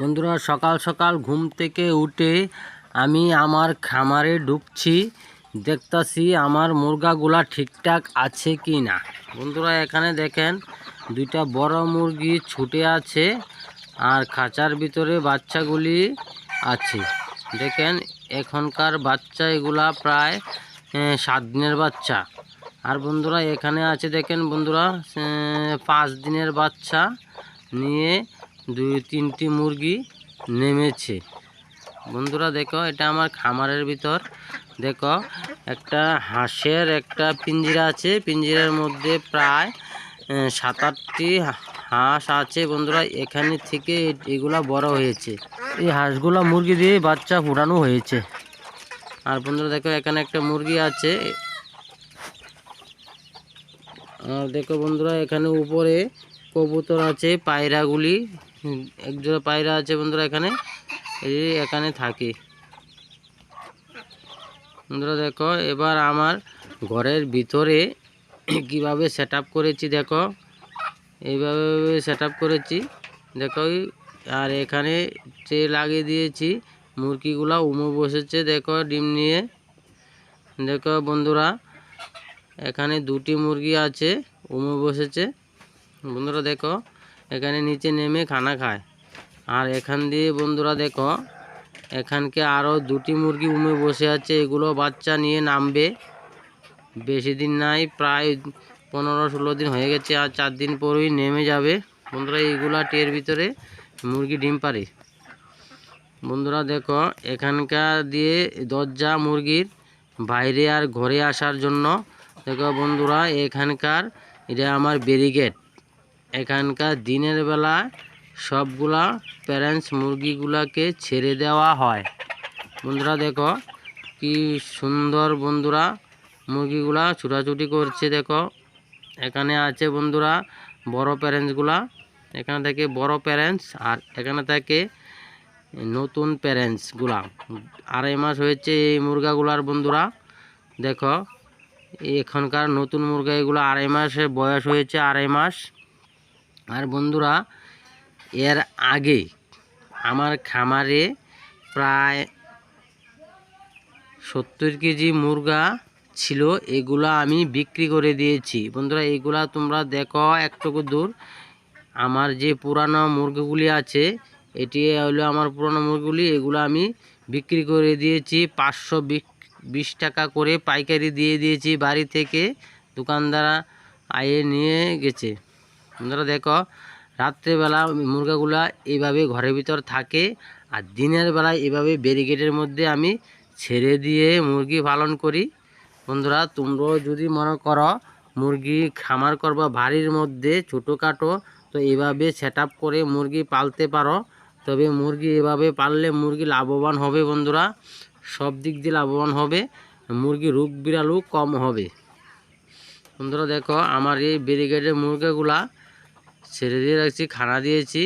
বন্ধুরা, সকাল সকাল ঘুম থেকে উঠে আমি আমার খামারে ঢুকছি। দেখতাছি আমার মুরগাগুলা ঠিকঠাক আছে কি না বন্ধুরা, এখানে দেখেন, দুইটা বড় মুরগি ছুটে আছে আর খাঁচার ভিতরে বাচ্চাগুলি আছে। দেখেন, এখনকার বাচ্চা এগুলা প্রায় সাত দিনের বাচ্চা। আর বন্ধুরা, এখানে আছে, দেখেন বন্ধুরা পাঁচ দিনের বাচ্চা নিয়ে দুই, তিনটি মুরগি নেমেছে। বন্ধুরা, দেখো, এটা আমার খামারের ভিতর। দেখো, একটা হাঁসের একটা পিঞ্জিরা আছে। পিঞ্জিরার মধ্যে প্রায় সাত আটটি হাঁস আছে। বন্ধুরা, এখানে থেকে এগুলা বড় হয়েছে। এই হাঁসগুলা মুরগি দিয়ে বাচ্চা ফুটানো হয়েছে। আর বন্ধুরা, দেখো, এখানে একটা মুরগি আছে। আর দেখো, বন্ধুরা, এখানে উপরে কবুতর আছে, পায়রাগুলি। একজোড়া পায়রা আছে বন্ধুরা এখানে। এই এখানে থাকে। বন্ধুরা দেখো, এবার আমার ঘরের ভিতরে কীভাবে সেট করেছি দেখো। এইভাবে সেট করেছি। দেখো আর এখানে ট্রে লাগিয়ে দিয়েছি। মুরগিগুলা উমো বসেছে, দেখো, ডিম নিয়ে। দেখো বন্ধুরা, এখানে দুটি মুরগি আছে, উমো বসেছে। বন্ধুরা দেখো এখানে নিচে নেমে খানা খায়। আর এখান দিয়ে বন্ধুরা দেখো, এখানকে আরও দুটি মুরগি উমে বসে আছে, এগুলো বাচ্চা নিয়ে নামবে। বেশি দিন নাই, প্রায় পনেরো ষোলো দিন হয়ে গেছে, আর চার দিন পরেই নেমে যাবে। বন্ধুরা, এইগুলা টের ভিতরে মুরগি ডিম পারে বন্ধুরা দেখো, এখানকার দিয়ে দরজা মুরগির বাইরে আর ঘরে আসার জন্য, দেখো বন্ধুরা, এখানকার, এটা আমার ব্যারিগেড এখানকার দিনের বেলা সবগুলা প্যারেন্টস মুরগিগুলাকে ছেড়ে দেওয়া হয়। বন্ধুরা দেখো, কি সুন্দর বন্ধুরা মুরগিগুলা ছুটাছুটি করছে দেখো। এখানে আছে বন্ধুরা বড় প্যারেন্টসগুলা এখানে থেকে বড় প্যারেন্টস আর এখানে থেকে নতুন প্যারেন্টসগুলা আড়াই মাস হয়েছে এই মুরগাগুলার বন্ধুরা। দেখো, এখনকার নতুন মুরগা এগুলো আড়াই মাসের বয়স হয়েছে আড়াই মাস। আর বন্ধুরা, এর আগে আমার খামারে প্রায় সত্তর কেজি মুরগা ছিল, এগুলা আমি বিক্রি করে দিয়েছি। বন্ধুরা, এগুলা তোমরা দেখো একটুকু দূর। আমার যে পুরানো মুরগিগুলি আছে, এটি হলো আমার পুরানো মুরগিগুলি, এগুলো আমি বিক্রি করে দিয়েছি, পাঁচশো বিশ টাকা করে পাইকারি দিয়ে দিয়েছি বাড়ি থেকে। দোকানদার আয়ে নিয়ে গেছে। বন্ধুরা দেখো, রাত্রেবেলা মুরগাগুলা এইভাবে ঘরের ভিতর থাকে আর দিনের বেলায় এভাবে ব্যারিকেডের মধ্যে আমি ছেড়ে দিয়ে মুরগি পালন করি। বন্ধুরা তোমরাও যদি মনে করো মুরগি খামার করবা বাড়ির মধ্যে ছোটো ছোটোখাটো, তো এভাবে সেট করে মুরগি পালতে পারো। তবে মুরগি এভাবে পাললে মুরগি লাভবান হবে বন্ধুরা, সব দিক দিয়ে লাভবান হবে, মুরগি রোগ বিড়ালও কম হবে। বন্ধুরা দেখো, আমার এই ব্যারিকেডের মুরগাগুলা ছেড়ে দিয়ে রাখছি খানা দিয়েছি।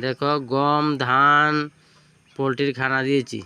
দেখো গম ধান পোলট্রির খানা দিয়েছি।